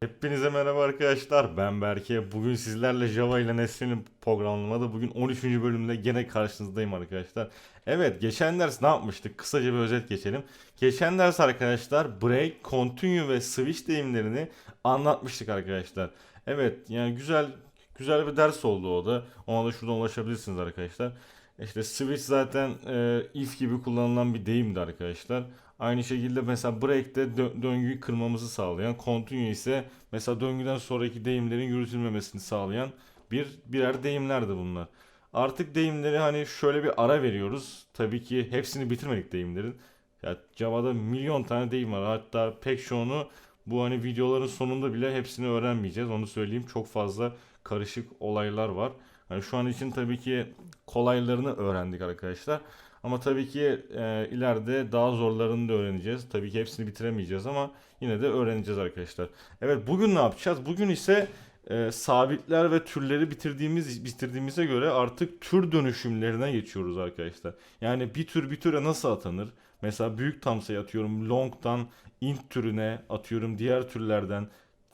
Hepinize merhaba arkadaşlar. Ben Berke. Bugün sizlerle Java ile Nesrin'in programlamada bugün 13. bölümde gene karşınızdayım arkadaşlar. Evet, geçen ders ne yapmıştık? Kısaca bir özet geçelim. Geçen ders arkadaşlar break, continue ve switch deyimlerini anlatmıştık arkadaşlar. Evet, yani güzel güzel bir ders oldu o da. Ona da şuradan ulaşabilirsiniz arkadaşlar. İşte switch zaten e, if gibi kullanılan bir deyimdi arkadaşlar. Aynı şekilde mesela break'te dö- döngüyü kırmamızı sağlayan, continue ise mesela döngüden sonraki deyimlerin yürütülmemesini sağlayan bir birer deyimlerdi bunlar. Artık deyimleri hani şöyle bir ara veriyoruz. Tabii ki hepsini bitirmedik deyimlerin. Ya Java'da milyon tane deyim var. Hatta pek çoğunu bu hani videoların sonunda bile hepsini öğrenmeyeceğiz. Onu söyleyeyim. Çok fazla karışık olaylar var. Hani şu an için tabii ki kolaylarını öğrendik arkadaşlar. Ama tabii ki e, ileride daha zorlarını da öğreneceğiz. Tabii ki hepsini bitiremeyeceğiz ama yine de öğreneceğiz arkadaşlar. Evet bugün ne yapacağız? Bugün ise e, sabitler ve türleri bitirdiğimiz bitirdiğimize göre artık tür dönüşümlerine geçiyoruz arkadaşlar. Yani bir tür bir türe nasıl atanır? Mesela büyük tam sayı atıyorum long'dan int türüne atıyorum diğer türlerden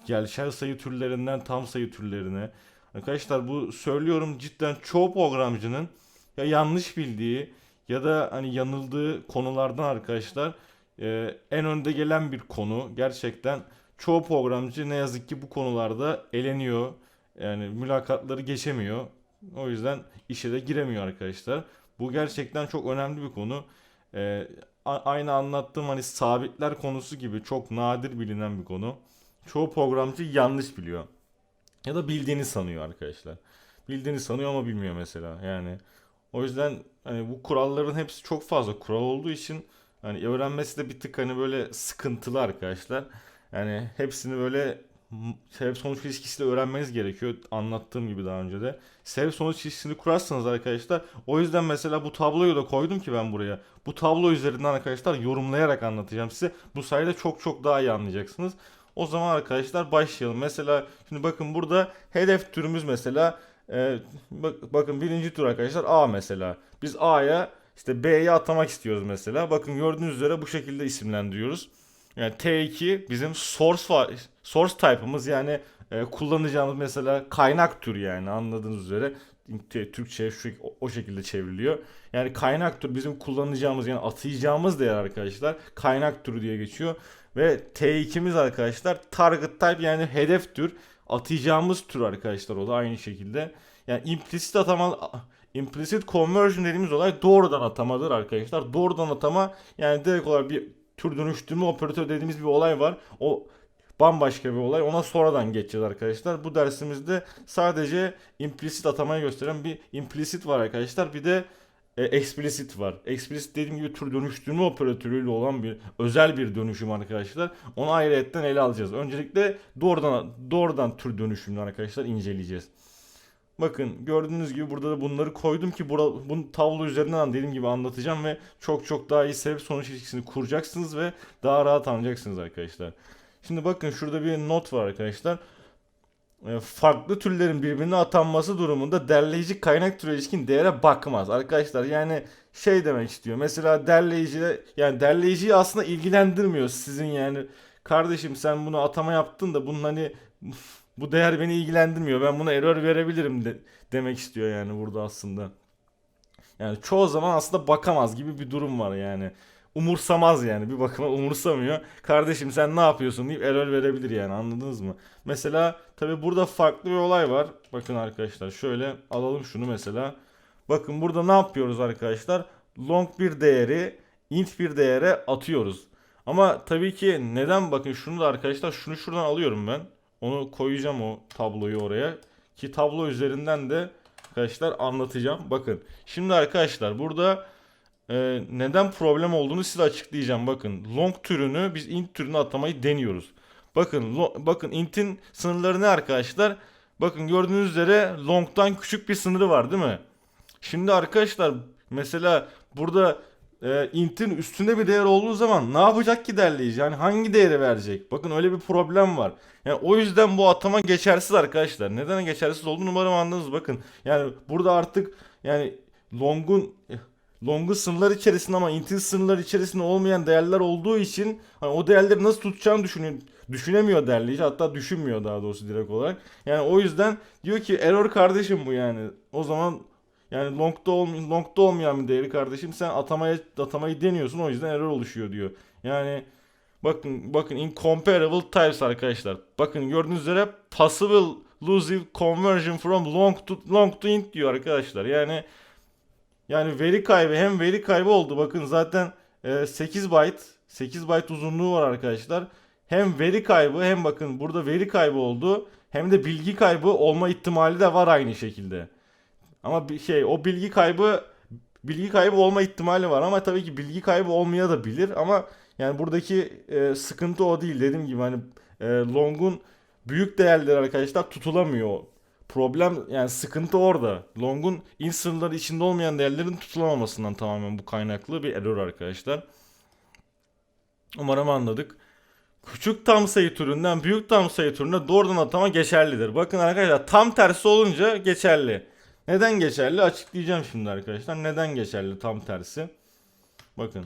gelsel sayı türlerinden tam sayı türlerine. Arkadaşlar bu söylüyorum cidden çoğu programcının ya yanlış bildiği ya da hani yanıldığı konulardan arkadaşlar e, en önde gelen bir konu. Gerçekten çoğu programcı ne yazık ki bu konularda eleniyor. Yani mülakatları geçemiyor. O yüzden işe de giremiyor arkadaşlar. Bu gerçekten çok önemli bir konu. E, aynı anlattığım hani sabitler konusu gibi çok nadir bilinen bir konu. Çoğu programcı yanlış biliyor. Ya da bildiğini sanıyor arkadaşlar. Bildiğini sanıyor ama bilmiyor mesela. Yani o yüzden hani bu kuralların hepsi çok fazla kural olduğu için hani öğrenmesi de bir tık hani böyle sıkıntılı arkadaşlar. Yani hepsini böyle sebep sonuç ilişkisiyle öğrenmeniz gerekiyor. Anlattığım gibi daha önce de. Sebep sonuç ilişkisini kurarsanız arkadaşlar o yüzden mesela bu tabloyu da koydum ki ben buraya. Bu tablo üzerinden arkadaşlar yorumlayarak anlatacağım size. Bu sayede çok çok daha iyi anlayacaksınız. O zaman arkadaşlar başlayalım. Mesela şimdi bakın burada hedef türümüz mesela e, bak, bakın birinci tur arkadaşlar A mesela. Biz A'ya işte B'ye atamak istiyoruz mesela. Bakın gördüğünüz üzere bu şekilde isimlendiriyoruz. Yani T2 bizim source source type'ımız yani e, kullanacağımız mesela kaynak türü yani anladığınız üzere Türkçe şu o şekilde çevriliyor. Yani kaynak tür bizim kullanacağımız yani atayacağımız değer arkadaşlar kaynak türü diye geçiyor. Ve T2'miz arkadaşlar target type yani hedef tür atayacağımız tür arkadaşlar o da aynı şekilde. Yani implicit atama implicit conversion dediğimiz olay doğrudan atamadır arkadaşlar. Doğrudan atama yani direkt olarak bir tür dönüştürme operatör dediğimiz bir olay var. O bambaşka bir olay. Ona sonradan geçeceğiz arkadaşlar. Bu dersimizde sadece implicit atamayı gösteren bir implicit var arkadaşlar. Bir de e, explicit var. Explicit dediğim gibi tür dönüştürme operatörüyle olan bir özel bir dönüşüm arkadaşlar. Onu ayrıyetten ele alacağız. Öncelikle doğrudan doğrudan tür dönüşümünü arkadaşlar inceleyeceğiz. Bakın gördüğünüz gibi burada da bunları koydum ki bura, bunu tablo üzerinden dediğim gibi anlatacağım ve çok çok daha iyi sebep sonuç ilişkisini kuracaksınız ve daha rahat anlayacaksınız arkadaşlar. Şimdi bakın şurada bir not var arkadaşlar. E, Farklı türlerin birbirine atanması durumunda derleyici kaynak türe ilişkin değere bakmaz. Arkadaşlar yani şey demek istiyor. Mesela derleyici yani derleyiciyi aslında ilgilendirmiyor sizin yani kardeşim sen bunu atama yaptın da bunun hani bu değer beni ilgilendirmiyor. Ben buna error verebilirim de, demek istiyor yani burada aslında. Yani çoğu zaman aslında bakamaz gibi bir durum var yani. Umursamaz yani bir bakıma umursamıyor. Kardeşim sen ne yapıyorsun deyip error verebilir yani anladınız mı? Mesela tabi burada farklı bir olay var. Bakın arkadaşlar şöyle alalım şunu mesela. Bakın burada ne yapıyoruz arkadaşlar? Long bir değeri int bir değere atıyoruz. Ama tabii ki neden bakın şunu da arkadaşlar şunu şuradan alıyorum ben. Onu koyacağım o tabloyu oraya. Ki tablo üzerinden de arkadaşlar anlatacağım. Bakın şimdi arkadaşlar burada e, neden problem olduğunu size açıklayacağım. Bakın long türünü biz int türüne atamayı deniyoruz. Bakın lo- bakın int'in sınırları ne arkadaşlar? Bakın gördüğünüz üzere long'dan küçük bir sınırı var değil mi? Şimdi arkadaşlar mesela burada e, int'in üstünde bir değer olduğu zaman ne yapacak ki derleyici? Yani hangi değeri verecek? Bakın öyle bir problem var. Yani o yüzden bu atama geçersiz arkadaşlar. Neden geçersiz olduğunu umarım anladınız. Bakın yani burada artık yani long'un Long'un sınırlar içerisinde ama int'in sınırlar içerisinde olmayan değerler olduğu için hani o değerleri nasıl tutacağını düşünün. düşünemiyor derleyici hatta düşünmüyor daha doğrusu direkt olarak. Yani o yüzden diyor ki error kardeşim bu yani. O zaman yani long'da, ol, long'da olmayan bir değeri kardeşim sen atamaya atamayı deniyorsun o yüzden error oluşuyor diyor. Yani bakın bakın incomparable types arkadaşlar. Bakın gördüğünüz üzere possible losive conversion from long to long to int diyor arkadaşlar. Yani yani veri kaybı hem veri kaybı oldu. Bakın zaten e, 8 byte 8 byte uzunluğu var arkadaşlar. Hem veri kaybı hem bakın burada veri kaybı oldu. Hem de bilgi kaybı olma ihtimali de var aynı şekilde. Ama bir şey o bilgi kaybı bilgi kaybı olma ihtimali var ama tabii ki bilgi kaybı olmaya da bilir ama yani buradaki e, sıkıntı o değil dediğim gibi hani e, long'un büyük değerleri arkadaşlar tutulamıyor. Problem yani sıkıntı orada. Long'un int sınırları içinde olmayan değerlerin tutulamamasından tamamen bu kaynaklı bir error arkadaşlar. Umarım anladık. Küçük tam sayı türünden büyük tam sayı türüne doğrudan atama geçerlidir. Bakın arkadaşlar tam tersi olunca geçerli. Neden geçerli? Açıklayacağım şimdi arkadaşlar. Neden geçerli tam tersi? Bakın.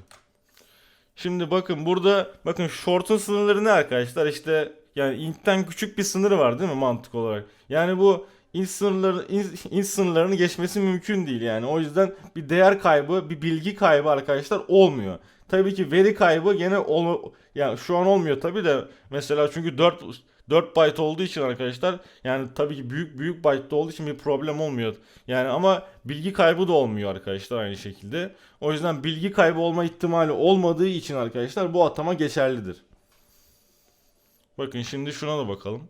Şimdi bakın burada bakın short'un sınırları ne arkadaşlar? İşte yani int'ten küçük bir sınırı var değil mi mantık olarak? Yani bu int sınırlarını geçmesi mümkün değil yani. O yüzden bir değer kaybı, bir bilgi kaybı arkadaşlar olmuyor. Tabii ki veri kaybı gene ol, yani şu an olmuyor tabii de mesela çünkü 4 4 byte olduğu için arkadaşlar yani tabii ki büyük büyük byte'da olduğu için bir problem olmuyor. Yani ama bilgi kaybı da olmuyor arkadaşlar aynı şekilde. O yüzden bilgi kaybı olma ihtimali olmadığı için arkadaşlar bu atama geçerlidir. Bakın şimdi şuna da bakalım.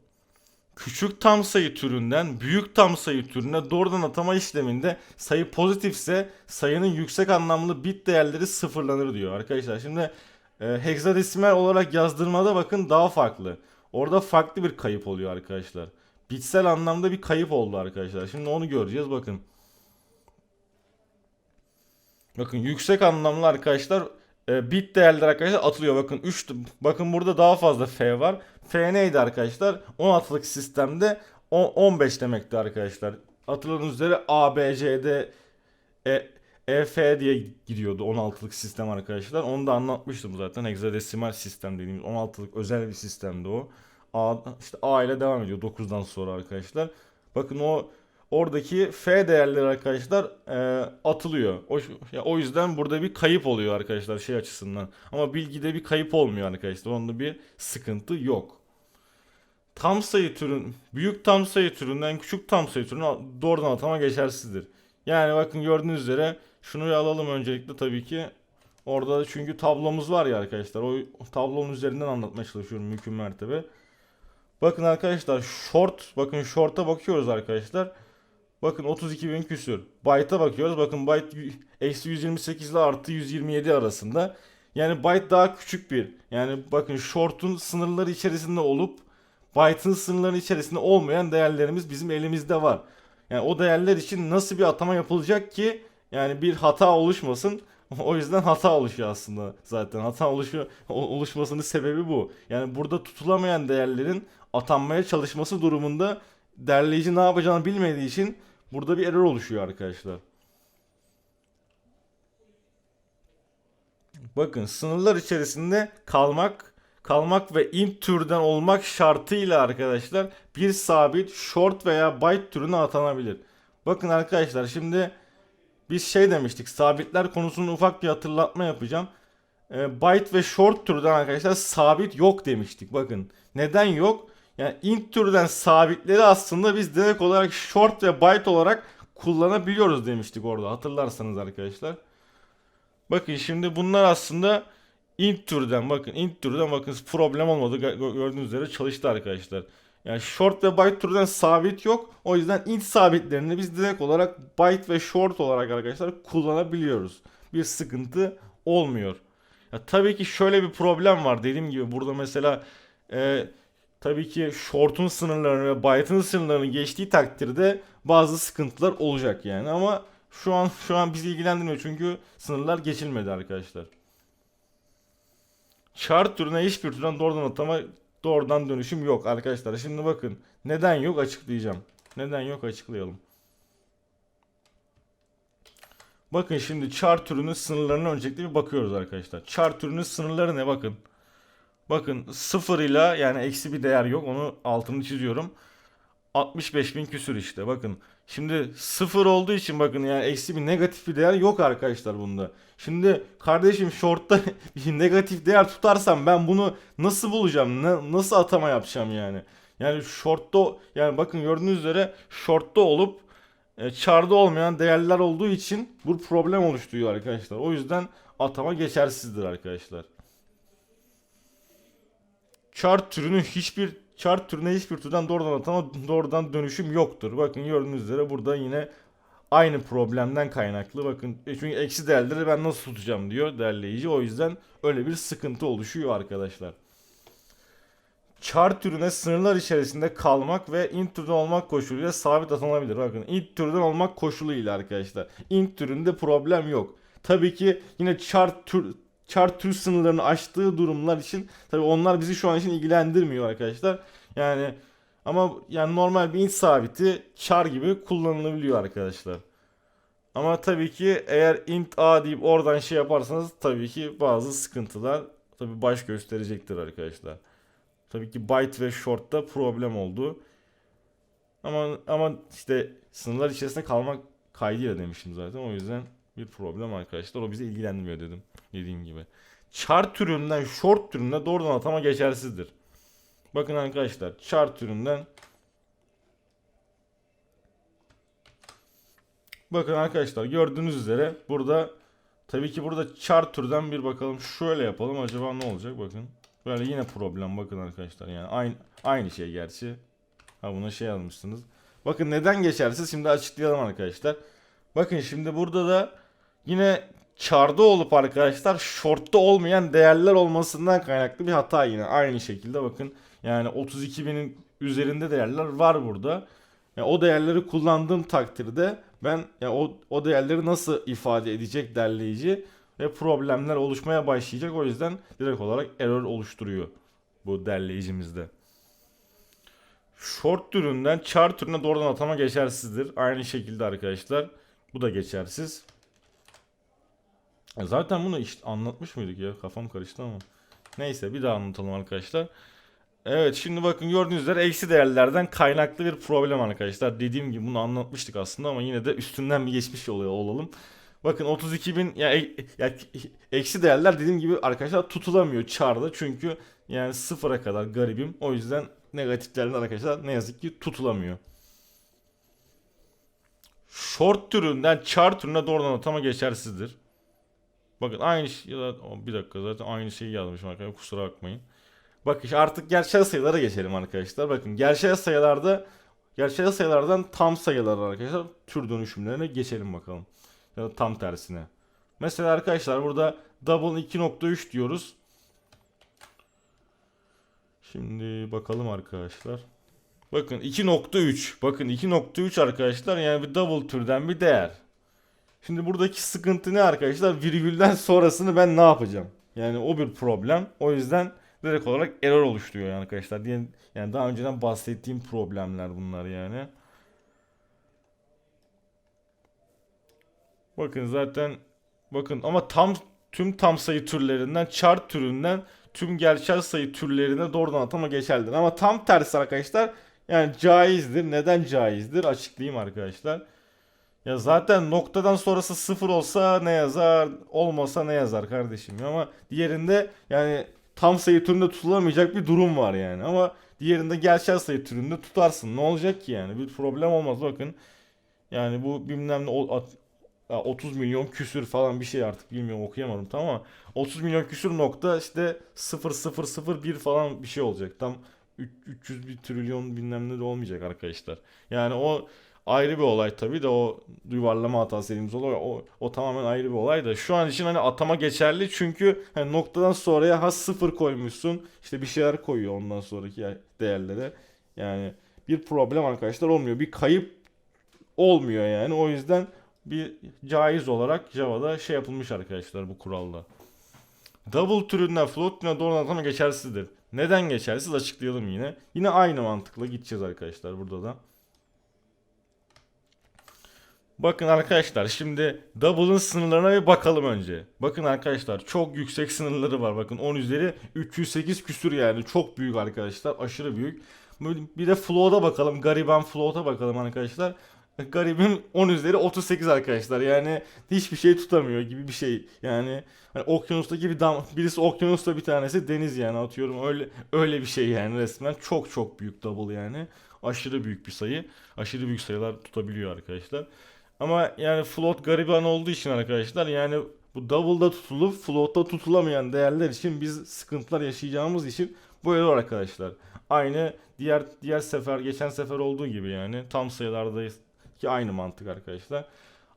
Küçük tam sayı türünden büyük tam sayı türüne doğrudan atama işleminde sayı pozitifse sayının yüksek anlamlı bit değerleri sıfırlanır diyor arkadaşlar. Şimdi e, hexadesimal olarak yazdırmada bakın daha farklı. Orada farklı bir kayıp oluyor arkadaşlar. Bitsel anlamda bir kayıp oldu arkadaşlar. Şimdi onu göreceğiz bakın. Bakın yüksek anlamlı arkadaşlar e, bit değerler arkadaşlar atılıyor. Bakın 3 bakın burada daha fazla F var. F neydi arkadaşlar? 16'lık sistemde 15 demekti arkadaşlar. Hatırladığınız üzere A, B, C, D, E, E, F diye gidiyordu 16'lık sistem arkadaşlar. Onu da anlatmıştım zaten. Hexadesimal sistem dediğimiz 16'lık özel bir sistemdi o. A, işte A ile devam ediyor 9'dan sonra arkadaşlar. Bakın o oradaki F değerleri arkadaşlar e, atılıyor. O, ya, o yüzden burada bir kayıp oluyor arkadaşlar şey açısından. Ama bilgide bir kayıp olmuyor arkadaşlar. Onda bir sıkıntı yok. Tam sayı türün, büyük tam sayı türünden küçük tam sayı türüne doğrudan atama geçersizdir. Yani bakın gördüğünüz üzere şunu alalım öncelikle tabii ki. Orada çünkü tablomuz var ya arkadaşlar. O tablonun üzerinden anlatmaya çalışıyorum mümkün mertebe. Bakın arkadaşlar short bakın short'a bakıyoruz arkadaşlar. Bakın 32 bin küsür. Byte'a bakıyoruz. Bakın byte eksi 128 ile artı 127 arasında. Yani byte daha küçük bir. Yani bakın short'un sınırları içerisinde olup byte'ın sınırları içerisinde olmayan değerlerimiz bizim elimizde var. Yani o değerler için nasıl bir atama yapılacak ki yani bir hata oluşmasın. O yüzden hata oluşuyor aslında zaten. Hata oluşuyor, oluşmasının sebebi bu. Yani burada tutulamayan değerlerin atanmaya çalışması durumunda derleyici ne yapacağını bilmediği için burada bir error oluşuyor arkadaşlar. Bakın sınırlar içerisinde kalmak kalmak ve int türden olmak şartıyla arkadaşlar bir sabit short veya byte türüne atanabilir. Bakın arkadaşlar şimdi biz şey demiştik sabitler konusunda ufak bir hatırlatma yapacağım. E, byte ve short türden arkadaşlar sabit yok demiştik. Bakın neden yok? Yani int türden sabitleri aslında biz direkt olarak short ve byte olarak kullanabiliyoruz demiştik orada hatırlarsanız arkadaşlar. Bakın şimdi bunlar aslında int türden bakın int türden bakın problem olmadı gördüğünüz üzere çalıştı arkadaşlar. Yani short ve byte türden sabit yok. O yüzden int sabitlerini biz direkt olarak byte ve short olarak arkadaşlar kullanabiliyoruz. Bir sıkıntı olmuyor. Ya tabii ki şöyle bir problem var. Dediğim gibi burada mesela e, tabii ki short'un sınırlarını ve byte'ın sınırlarını geçtiği takdirde bazı sıkıntılar olacak yani ama şu an şu an bizi ilgilendirmiyor çünkü sınırlar geçilmedi arkadaşlar. Chart türüne hiçbir türden doğrudan atama doğrudan dönüşüm yok arkadaşlar. Şimdi bakın neden yok açıklayacağım. Neden yok açıklayalım. Bakın şimdi chart türünün sınırlarına öncelikle bir bakıyoruz arkadaşlar. Chart türünün sınırları ne bakın. Bakın sıfır ile yani eksi bir değer yok. Onu altını çiziyorum. 65 bin küsür işte bakın. Şimdi sıfır olduğu için bakın yani eksi bir negatif bir değer yok arkadaşlar bunda. Şimdi kardeşim short'ta bir negatif değer tutarsam ben bunu nasıl bulacağım? Na- nasıl atama yapacağım yani? Yani short'ta yani bakın gördüğünüz üzere short'ta olup e, char'da olmayan değerler olduğu için bu problem oluşturuyor arkadaşlar. O yüzden atama geçersizdir arkadaşlar. Chart türünün hiçbir chart türüne hiçbir türden doğrudan atama doğrudan dönüşüm yoktur. Bakın gördüğünüz üzere burada yine aynı problemden kaynaklı. Bakın e, çünkü eksi değerleri ben nasıl tutacağım diyor derleyici. O yüzden öyle bir sıkıntı oluşuyor arkadaşlar. Chart türüne sınırlar içerisinde kalmak ve int türden olmak koşuluyla sabit atanabilir. Bakın int türden olmak koşuluyla arkadaşlar. int türünde problem yok. Tabii ki yine chart tür chart tür sınırlarını aştığı durumlar için tabii onlar bizi şu an için ilgilendirmiyor arkadaşlar. Yani ama yani normal bir int sabiti char gibi kullanılabiliyor arkadaşlar. Ama tabii ki eğer int a deyip oradan şey yaparsanız tabii ki bazı sıkıntılar tabii baş gösterecektir arkadaşlar. Tabii ki byte ve short'ta problem oldu. Ama ama işte sınırlar içerisinde kalmak kaydıyla demiştim zaten. O yüzden bir problem arkadaşlar. O bizi ilgilendirmiyor dedim. Dediğim gibi. Char türünden short türüne doğrudan atama geçersizdir. Bakın arkadaşlar char türünden Bakın arkadaşlar gördüğünüz üzere burada tabii ki burada char türden bir bakalım şöyle yapalım acaba ne olacak bakın. Böyle yine problem bakın arkadaşlar yani aynı aynı şey gerçi. Ha buna şey almışsınız. Bakın neden geçersiz şimdi açıklayalım arkadaşlar. Bakın şimdi burada da yine char'da olup arkadaşlar short'ta olmayan değerler olmasından kaynaklı bir hata yine aynı şekilde bakın yani 32 binin üzerinde değerler var burada. Yani o değerleri kullandığım takdirde ben yani o, o değerleri nasıl ifade edecek derleyici ve problemler oluşmaya başlayacak. O yüzden direkt olarak error oluşturuyor bu derleyicimizde. Short türünden char türüne doğrudan atama geçersizdir. Aynı şekilde arkadaşlar. Bu da geçersiz. Zaten bunu işte anlatmış mıydık ya? Kafam karıştı ama. Neyse bir daha anlatalım arkadaşlar. Evet şimdi bakın gördüğünüz üzere eksi değerlerden kaynaklı bir problem arkadaşlar. Dediğim gibi bunu anlatmıştık aslında ama yine de üstünden bir geçmiş oluyor olalım. Bakın 32 bin ya, e- ya eksi değerler dediğim gibi arkadaşlar tutulamıyor çarda çünkü yani sıfıra kadar garibim. O yüzden negatiflerden arkadaşlar ne yazık ki tutulamıyor. Short türünden char türüne doğrudan atama geçersizdir. Bakın aynı şey bir dakika zaten aynı şeyi yazmışım arkadaşlar kusura bakmayın. Bakın işte artık gerçel sayılara geçelim arkadaşlar. Bakın gerçel sayılarda gerçel sayılardan tam sayılar arkadaşlar tür dönüşümlerine geçelim bakalım. Ya da tam tersine. Mesela arkadaşlar burada double 2.3 diyoruz. Şimdi bakalım arkadaşlar. Bakın 2.3. Bakın 2.3 arkadaşlar yani bir double türden bir değer. Şimdi buradaki sıkıntı ne arkadaşlar? Virgülden sonrasını ben ne yapacağım? Yani o bir problem. O yüzden direkt olarak error oluşturuyor yani arkadaşlar. Yani daha önceden bahsettiğim problemler bunlar yani. Bakın zaten bakın ama tam tüm tam sayı türlerinden chart türünden tüm gerçel sayı türlerine doğrudan atama geçerlidir. Ama tam tersi arkadaşlar yani caizdir. Neden caizdir? Açıklayayım arkadaşlar. Ya zaten noktadan sonrası sıfır olsa ne yazar, olmasa ne yazar kardeşim. Ama diğerinde yani tam sayı türünde tutulamayacak bir durum var yani. Ama diğerinde gerçel sayı türünde tutarsın. Ne olacak ki yani? Bir problem olmaz bakın. Yani bu bilmem ne o- at- ya 30 milyon küsür falan bir şey artık bilmiyorum okuyamadım tamam ama 30 milyon küsür nokta işte 0001 falan bir şey olacak. Tam üç- 300 bir trilyon bilmem ne de olmayacak arkadaşlar. Yani o ayrı bir olay tabii de o yuvarlama hatası dediğimiz olay o, o tamamen ayrı bir olay da şu an için hani atama geçerli çünkü hani noktadan sonraya ha sıfır koymuşsun işte bir şeyler koyuyor ondan sonraki değerlere yani bir problem arkadaşlar olmuyor bir kayıp olmuyor yani o yüzden bir caiz olarak Java'da şey yapılmış arkadaşlar bu kuralda. Double türünden float türüne doğrudan atama geçersizdir. Neden geçersiz açıklayalım yine. Yine aynı mantıkla gideceğiz arkadaşlar burada da. Bakın arkadaşlar şimdi double'ın sınırlarına bir bakalım önce. Bakın arkadaşlar çok yüksek sınırları var. Bakın 10 üzeri 308 küsür yani çok büyük arkadaşlar aşırı büyük. Bir de float'a bakalım. Gariban float'a bakalım arkadaşlar. Garibim 10 üzeri 38 arkadaşlar. Yani hiçbir şey tutamıyor gibi bir şey. Yani hani okyanustaki bir dam birisi okyanusta bir tanesi deniz yani atıyorum öyle öyle bir şey yani resmen çok çok büyük double yani. Aşırı büyük bir sayı. Aşırı büyük sayılar tutabiliyor arkadaşlar. Ama yani float gariban olduğu için arkadaşlar yani bu double'da tutulup float'ta tutulamayan değerler için biz sıkıntılar yaşayacağımız için böyle var arkadaşlar. Aynı diğer diğer sefer geçen sefer olduğu gibi yani tam sayılardayız ki aynı mantık arkadaşlar.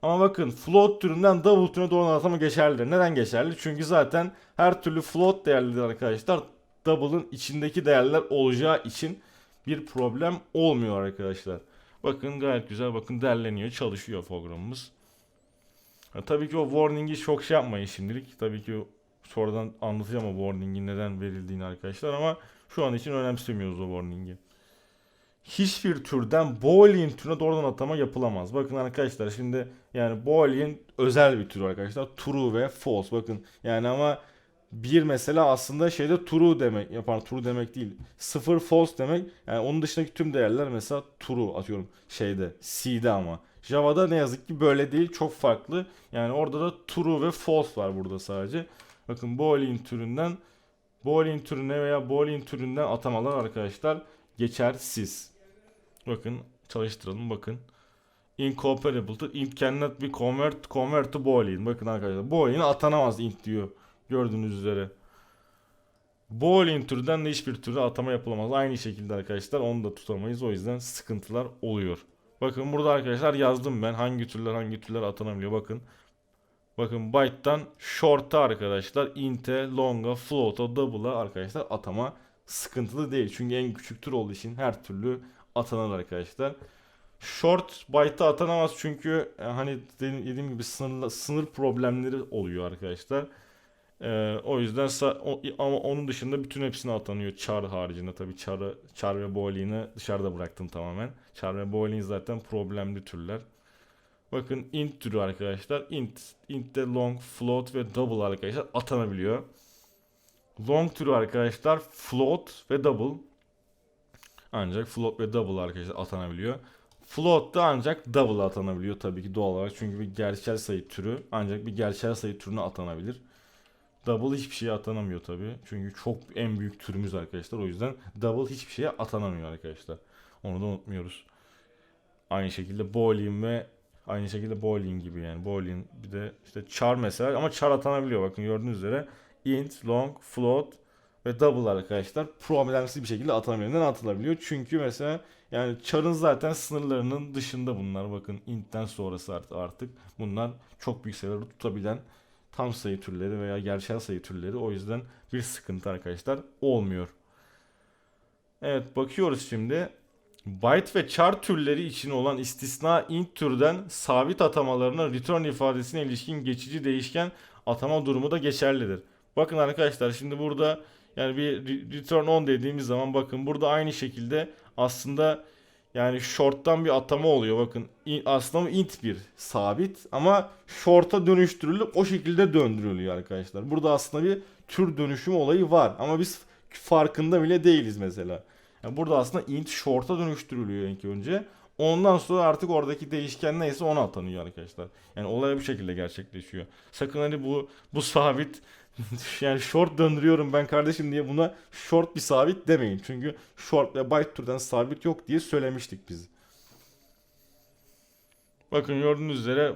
Ama bakın float türünden double türüne doğru atama geçerlidir. Neden geçerli? Çünkü zaten her türlü float değerlidir arkadaşlar. Double'ın içindeki değerler olacağı için bir problem olmuyor arkadaşlar. Bakın gayet güzel bakın derleniyor çalışıyor programımız. Ha, tabii ki o warning'i çok şey yapmayın şimdilik. Tabii ki sonradan anlatacağım o warning'in neden verildiğini arkadaşlar ama şu an için önemsemiyoruz o warning'i. Hiçbir türden boolean türüne doğrudan atama yapılamaz. Bakın arkadaşlar şimdi yani boolean özel bir tür arkadaşlar. True ve false bakın. Yani ama bir mesela aslında şeyde true demek yapar true demek değil. Sıfır false demek. Yani onun dışındaki tüm değerler mesela true atıyorum şeyde C'de ama. Java'da ne yazık ki böyle değil. Çok farklı. Yani orada da true ve false var burada sadece. Bakın boolean türünden boolean türüne veya boolean türünden atamalar arkadaşlar geçersiz. Bakın çalıştıralım bakın. Incompatible int cannot be convert convert to boolean. Bakın arkadaşlar boolean atanamaz int diyor. Gördüğünüz üzere. Boolean türden de hiçbir türde atama yapılamaz. Aynı şekilde arkadaşlar onu da tutamayız. O yüzden sıkıntılar oluyor. Bakın burada arkadaşlar yazdım ben hangi türler hangi türler atanabiliyor. Bakın. Bakın byte'dan short'a arkadaşlar int'e, long'a, float'a, double'a arkadaşlar atama sıkıntılı değil. Çünkü en küçük tür olduğu için her türlü atanır arkadaşlar. Short byte'a atanamaz çünkü e, hani dediğim gibi sınır, sınır problemleri oluyor arkadaşlar. Ee, o yüzden o, ama onun dışında bütün hepsine atanıyor. Char haricinde tabii Char'ı, Char ve Boolean'i dışarıda bıraktım tamamen. Char ve Boolean zaten problemli türler. Bakın int türü arkadaşlar. Int, int de long, float ve double arkadaşlar atanabiliyor. Long türü arkadaşlar float ve double. Ancak float ve double arkadaşlar atanabiliyor. Float da ancak double atanabiliyor tabii ki doğal olarak. Çünkü bir gerçel sayı türü ancak bir gerçel sayı türüne atanabilir. Double hiçbir şeye atanamıyor tabi. Çünkü çok en büyük türümüz arkadaşlar. O yüzden double hiçbir şeye atanamıyor arkadaşlar. Onu da unutmuyoruz. Aynı şekilde bowling ve aynı şekilde bowling gibi yani. Bowling bir de işte char mesela ama char atanabiliyor. Bakın gördüğünüz üzere int, long, float ve double arkadaşlar problemsiz bir şekilde atanabiliyor. Neden atılabiliyor? Çünkü mesela yani char'ın zaten sınırlarının dışında bunlar. Bakın int'ten sonrası artık bunlar çok büyük sayıları tutabilen tam sayı türleri veya gerçel sayı türleri. O yüzden bir sıkıntı arkadaşlar olmuyor. Evet bakıyoruz şimdi. Byte ve char türleri için olan istisna int türden sabit atamalarına return ifadesine ilişkin geçici değişken atama durumu da geçerlidir. Bakın arkadaşlar şimdi burada yani bir return on dediğimiz zaman bakın burada aynı şekilde aslında yani short'tan bir atama oluyor. Bakın aslında int bir sabit ama short'a dönüştürülüp o şekilde döndürülüyor arkadaşlar. Burada aslında bir tür dönüşüm olayı var ama biz farkında bile değiliz mesela. Yani burada aslında int short'a dönüştürülüyor ilk önce. Ondan sonra artık oradaki değişken neyse ona atanıyor arkadaşlar. Yani olay bu şekilde gerçekleşiyor. Sakın hani bu bu sabit yani short döndürüyorum ben kardeşim diye buna short bir sabit demeyin. Çünkü short ve byte türden sabit yok diye söylemiştik biz. Bakın gördüğünüz üzere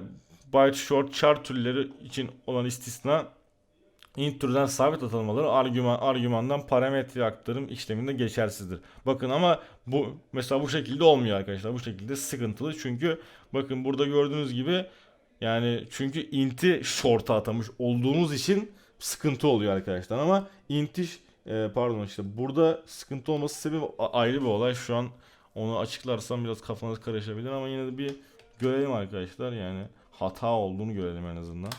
byte short char türleri için olan istisna int türden sabit atılmaları argüman argümandan parametre aktarım işleminde geçersizdir. Bakın ama bu mesela bu şekilde olmuyor arkadaşlar. Bu şekilde sıkıntılı. Çünkü bakın burada gördüğünüz gibi yani çünkü int'i short'a atamış olduğumuz için sıkıntı oluyor arkadaşlar ama intiş e, pardon işte burada sıkıntı olması sebebi ayrı bir olay. Şu an onu açıklarsam biraz kafanız karışabilir ama yine de bir görelim arkadaşlar yani hata olduğunu görelim en azından.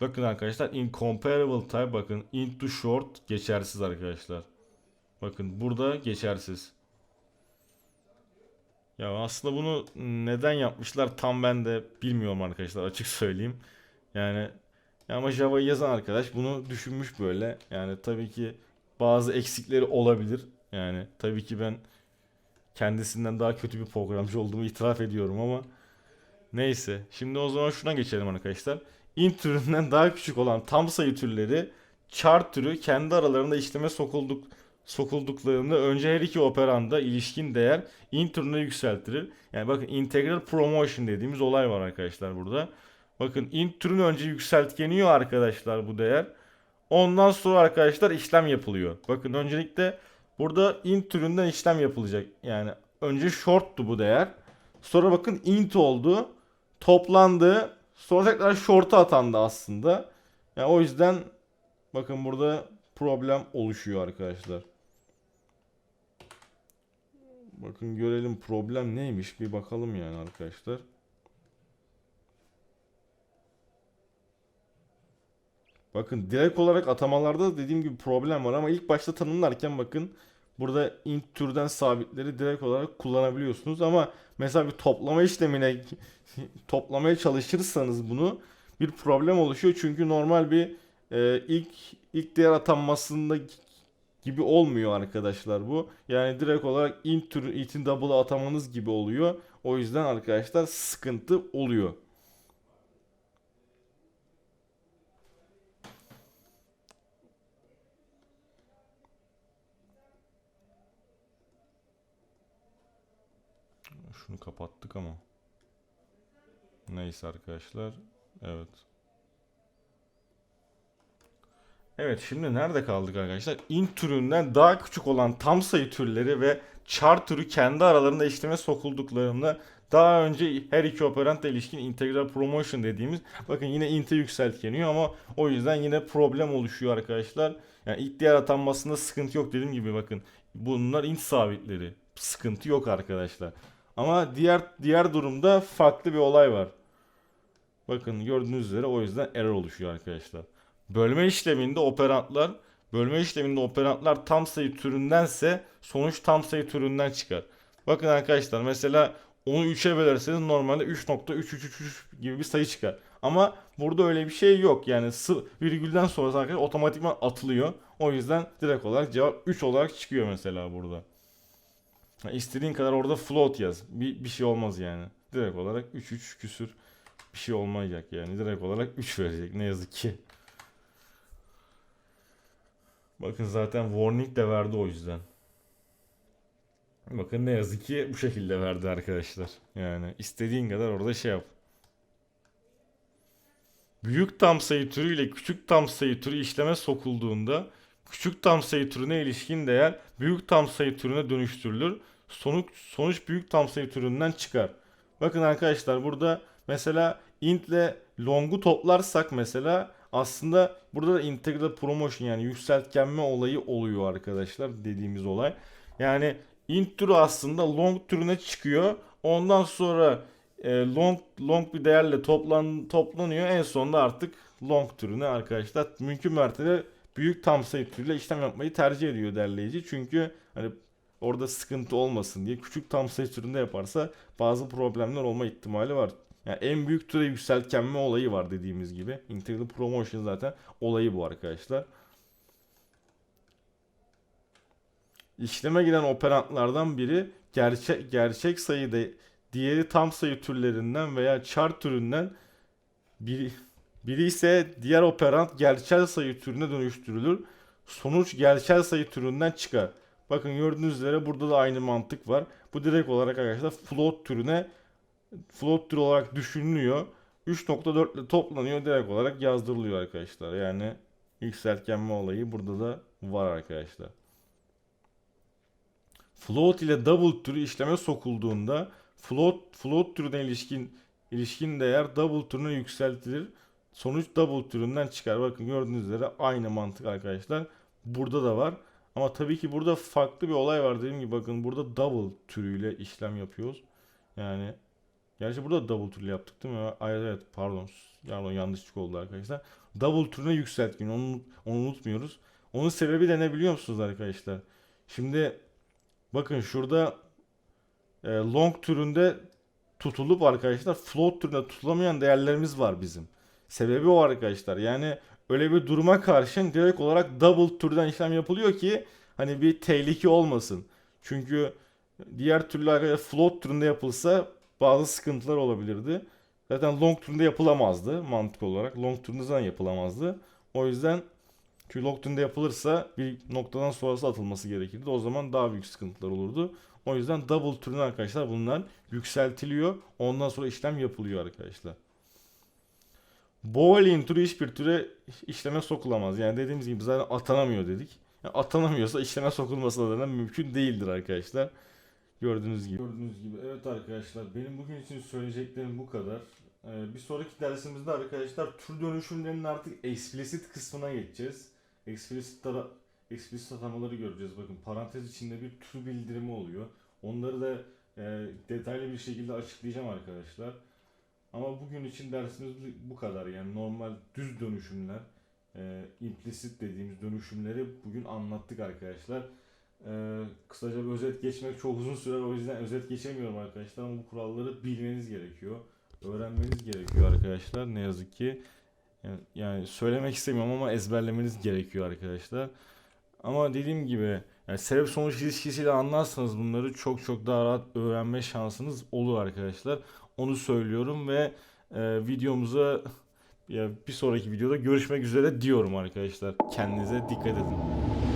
Bakın arkadaşlar incomparable type bakın into short geçersiz arkadaşlar. Bakın burada geçersiz. Ya aslında bunu neden yapmışlar tam ben de bilmiyorum arkadaşlar açık söyleyeyim. Yani ya ama Java'yı yazan arkadaş bunu düşünmüş böyle. Yani tabii ki bazı eksikleri olabilir. Yani tabii ki ben kendisinden daha kötü bir programcı olduğumu itiraf ediyorum ama neyse. Şimdi o zaman şuna geçelim arkadaşlar. int türünden daha küçük olan tam sayı türleri char türü kendi aralarında işleme sokulduk sokulduklarında önce her iki operanda ilişkin değer int türüne yükseltilir. Yani bakın integral promotion dediğimiz olay var arkadaşlar burada. Bakın int türün önce yükseltkeniyor arkadaşlar bu değer. Ondan sonra arkadaşlar işlem yapılıyor. Bakın öncelikle burada int işlem yapılacak. Yani önce short'tu bu değer. Sonra bakın int oldu. Toplandı. Sonra tekrar short'a atandı aslında. Yani o yüzden bakın burada problem oluşuyor arkadaşlar. Bakın görelim problem neymiş bir bakalım yani arkadaşlar. Bakın direkt olarak atamalarda dediğim gibi problem var ama ilk başta tanımlarken bakın burada int türden sabitleri direkt olarak kullanabiliyorsunuz ama mesela bir toplama işlemine toplamaya çalışırsanız bunu bir problem oluşuyor çünkü normal bir e, ilk ilk değer atanmasında gibi olmuyor arkadaşlar bu. Yani direkt olarak int türü int'in double'ı atamanız gibi oluyor. O yüzden arkadaşlar sıkıntı oluyor. Şunu kapattık ama. Neyse arkadaşlar. Evet. Evet şimdi nerede kaldık arkadaşlar? int türünden daha küçük olan tam sayı türleri ve char türü kendi aralarında işleme sokulduklarında daha önce her iki operantla ilişkin integral promotion dediğimiz bakın yine int'e yükseltkeniyor ama o yüzden yine problem oluşuyor arkadaşlar. Yani ilk diğer atanmasında sıkıntı yok dediğim gibi bakın bunlar int sabitleri. Sıkıntı yok arkadaşlar. Ama diğer diğer durumda farklı bir olay var. Bakın gördüğünüz üzere o yüzden error oluşuyor arkadaşlar. Bölme işleminde operantlar bölme işleminde operantlar tam sayı türündense sonuç tam sayı türünden çıkar. Bakın arkadaşlar mesela onu 3'e bölerseniz normalde 3.333 gibi bir sayı çıkar. Ama burada öyle bir şey yok. Yani virgülden sonra arkadaşlar otomatikman atılıyor. O yüzden direkt olarak cevap 3 olarak çıkıyor mesela burada. Yani istediğin kadar orada float yaz. Bir, bir şey olmaz yani. Direkt olarak 3 3 küsür bir şey olmayacak yani. Direkt olarak 3 verecek ne yazık ki. Bakın zaten warning de verdi o yüzden. Bakın ne yazık ki bu şekilde verdi arkadaşlar. Yani istediğin kadar orada şey yap. Büyük tam sayı türü ile küçük tam sayı türü işleme sokulduğunda küçük tam sayı türüne ilişkin değer büyük tam sayı türüne dönüştürülür. Sonuç sonuç büyük tam sayı türünden çıkar. Bakın arkadaşlar burada mesela int ile long'u toplarsak mesela aslında burada da integral promotion yani yükseltgenme olayı oluyor arkadaşlar dediğimiz olay. Yani int türü aslında long türüne çıkıyor. Ondan sonra e, long long bir değerle toplan toplanıyor. En sonunda artık long türüne arkadaşlar mümkün mertebe büyük tam sayı türüyle işlem yapmayı tercih ediyor derleyici. Çünkü hani orada sıkıntı olmasın diye küçük tam sayı türünde yaparsa bazı problemler olma ihtimali var. Yani en büyük türe yükseltkenme olayı var dediğimiz gibi. Integral Promotion zaten olayı bu arkadaşlar. İşleme giren operantlardan biri gerçek gerçek sayıda diğeri tam sayı türlerinden veya char türünden biri, biri ise diğer operant gerçel sayı türüne dönüştürülür. Sonuç gerçel sayı türünden çıkar. Bakın gördüğünüz üzere burada da aynı mantık var. Bu direkt olarak arkadaşlar float türüne float türü olarak düşünülüyor. 3.4 ile toplanıyor direkt olarak yazdırılıyor arkadaşlar. Yani yükseltgenme olayı burada da var arkadaşlar. Float ile double türü işleme sokulduğunda float float türüne ilişkin ilişkin değer double türüne yükseltilir. Sonuç double türünden çıkar. Bakın gördüğünüz üzere aynı mantık arkadaşlar. Burada da var. Ama tabii ki burada farklı bir olay var. Dediğim gibi bakın burada double türüyle işlem yapıyoruz. Yani Gerçi burada double türlü yaptık değil mi? Ay evet pardon. Pardon yanlışlık oldu arkadaşlar. Double türüne yükseltkin. Onu, onu unutmuyoruz. Onun sebebi de ne biliyor musunuz arkadaşlar? Şimdi bakın şurada e, long türünde tutulup arkadaşlar float türünde tutulamayan değerlerimiz var bizim. Sebebi o arkadaşlar. Yani öyle bir duruma karşın direkt olarak double türden işlem yapılıyor ki hani bir tehlike olmasın. Çünkü diğer türlü float türünde yapılsa bazı sıkıntılar olabilirdi. Zaten long türünde yapılamazdı mantık olarak. Long türünde zaten yapılamazdı. O yüzden çünkü long türünde yapılırsa bir noktadan sonrası atılması gerekirdi. O zaman daha büyük sıkıntılar olurdu. O yüzden double türünde arkadaşlar bunlar yükseltiliyor. Ondan sonra işlem yapılıyor arkadaşlar. Boolean türü hiçbir türe işleme sokulamaz. Yani dediğimiz gibi zaten atanamıyor dedik. Yani atanamıyorsa işleme sokulması da mümkün değildir arkadaşlar. Gördüğünüz gibi. Gördüğünüz gibi. Evet arkadaşlar benim bugün için söyleyeceklerim bu kadar. Ee, bir sonraki dersimizde arkadaşlar tür dönüşümlerinin artık explicit kısmına geçeceğiz. Explicit, tara- explicit atamaları göreceğiz. Bakın parantez içinde bir tür bildirimi oluyor. Onları da e, detaylı bir şekilde açıklayacağım arkadaşlar. Ama bugün için dersimiz bu- kadar. Yani normal düz dönüşümler, e, implicit dediğimiz dönüşümleri bugün anlattık arkadaşlar. E, kısaca bir özet geçmek çok uzun sürer o yüzden özet geçemiyorum arkadaşlar ama bu kuralları bilmeniz gerekiyor. Öğrenmeniz gerekiyor arkadaşlar ne yazık ki. Yani, yani söylemek istemiyorum ama ezberlemeniz gerekiyor arkadaşlar. Ama dediğim gibi yani sebep sonuç ilişkisiyle anlarsanız bunları çok çok daha rahat öğrenme şansınız olur arkadaşlar. Onu söylüyorum ve e, videomuza ya bir sonraki videoda görüşmek üzere diyorum arkadaşlar. Kendinize dikkat edin.